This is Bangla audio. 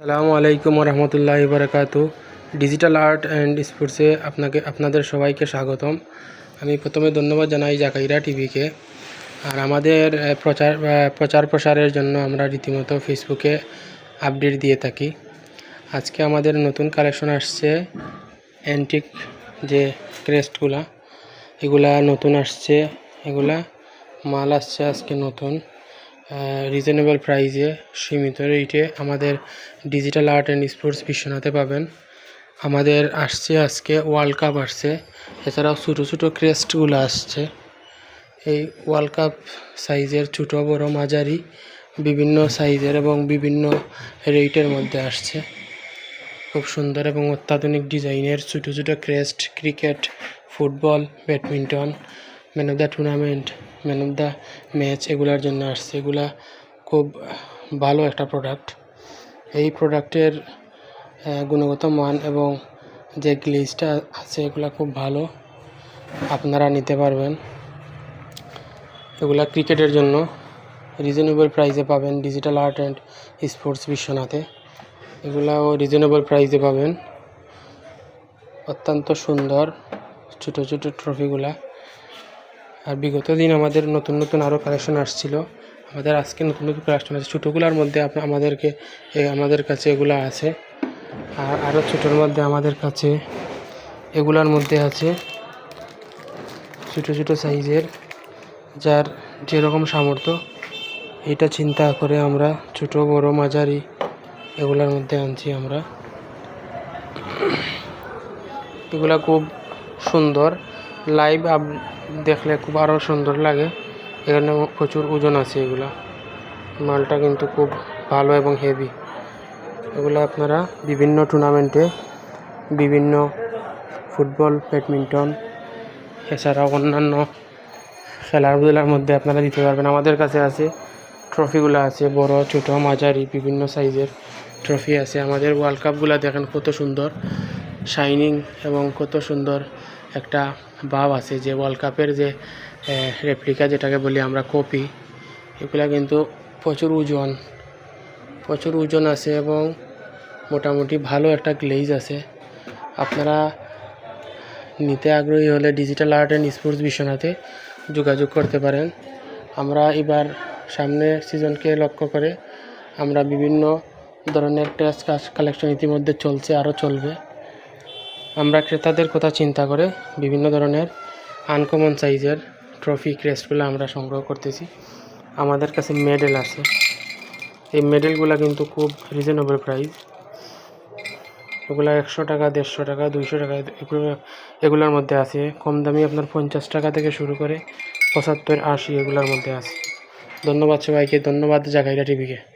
সালামু আলাইকুম রহমতুল্লাহ বারকাতু। ডিজিটাল আর্ট অ্যান্ড স্পোর্টসে আপনাকে, আপনাদের সবাইকে স্বাগতম। আমি প্রথমে ধন্যবাদ জানাই জাকাইরা টিভিকে। আর আমাদের প্রচার প্রচার প্রসারের জন্য আমরা রীতিমতো ফেসবুকে আপডেট দিয়ে থাকি। আজকে আমাদের নতুন কালেকশন আসছে অ্যান্টিক যে ক্রেস্টগুলা এগুলা নতুন আসছে, এগুলা মাল আসছে আজকে নতুন। রিজনেবল প্রাইসে সীমিত রেটে আমাদের ডিজিটাল আর্ট অ্যান্ড স্পোর্টস বিশ্বনাথে পাবেন। আমাদের আসছে আজকে ওয়ার্ল্ড কাপ আসছে। এছাড়াও ছোটো ছোটো ক্রেস্টগুলো আসছে। এই ওয়ার্ল্ড কাপ সাইজের ছোটো, বড়, মাঝারি বিভিন্ন সাইজের এবং বিভিন্ন রেটের মধ্যে আসছে। খুব সুন্দর এবং অত্যাধুনিক ডিজাইনের ছোটো ছোটো crest cricket football badminton man of the tournament man of the match এগুলার জন্য আসছে। এগুলা খুব ভালো একটা প্রোডাক্ট এই প্রোডাক্টের গুণগত মান এবং যে গ্লেজটা আছে এগুলা খুব ভালো। আপনারা নিতে পারবেন। এগুলা ক্রিকেটের জন্য রিজনেবল প্রাইসে পাবেন ডিজিটাল আর্ট অ্যান্ড স্পোর্টস বিশ্বনাথে। এগুলাও রিজনেবল প্রাইসে পাবেন। অত্যন্ত সুন্দর ছোটো ছোটো ট্রফিগুলা আর বিগত দিন আমাদের নতুন নতুন আরও কালেকশন আসছিল। আমাদের আজকে নতুন নতুন কালেকশন আছে। ছোটোগুলার মধ্যে আমাদেরকে আমাদের কাছে এগুলো আছে। আর আরও ছোটোর মধ্যে আমাদের কাছে এগুলার মধ্যে আছে ছোটো ছোটো সাইজের, যার যেরকম সামর্থ্য, এটা চিন্তা করে আমরা ছোটো, বড়, মাঝারি এগুলার মধ্যে আনছি আমরা। এগুলা খুব সুন্দর। লাইভ আপ দেখলে খুব আরও সুন্দর লাগে। এখানে প্রচুর ওজন আছে এগুলা। মালটা কিন্তু খুব ভালো এবং হেভি এগুলো আপনারা বিভিন্ন টুর্নামেন্টে বিভিন্ন ফুটবল ব্যাডমিন্টন এছাড়াও অন্যান্য খেলাধুলার মধ্যে আপনারা দিতে পারবেন। আমাদের কাছে আছে ট্রফিগুলো আছে, বড়, ছোট, মাঝারি, বিভিন্ন সাইজের ট্রফি আছে। আমাদের ওয়ার্ল্ড কাপগুলো দেখেন কত সুন্দর। শাইনিং এবং কত সুন্দর একটা ভাব আছে যে ওয়ার্ল্ড কাপের যে রেপ্লিকা যেটাকে বলি আমরা কপি এগুলা কিন্তু প্রচুর ওজন প্রচুর ওজন আছে এবং মোটামুটি ভালো একটা গ্লেজ আছে। আপনারা নিতে আগ্রহী হলে ডিজিটাল আর্ট অ্যান্ড স্পোর্টস বিশ্বনাথে যোগাযোগ করতে পারেন। আমরা এবার সামনের সিজনকে লক্ষ্য করে আমরা বিভিন্ন ধরনের টেস্ট কালেকশন ইতিমধ্যে চলছে, আরও চলবে। আমরা ক্রেতাদের কথা চিন্তা করে বিভিন্ন ধরনের আনকমন সাইজের ট্রফি ক্রেস্টগুলো আমরা সংগ্রহ করতেছি। আমাদের কাছে মেডেল আছে। এই মেডেলগুলো কিন্তু খুব রিজনেবল প্রাইস এগুলো একশো টাকা, দেড়শো টাকা, দুইশো টাকা, এগুলো এগুলোর মধ্যে আছে। কম দামি আপনার পঞ্চাশ টাকা থেকে শুরু করে পঁচাত্তর, আশি এগুলোর মধ্যে আছে। ধন্যবাদ সবাইকে। ধন্যবাদ জাগাইরা টিভিকে।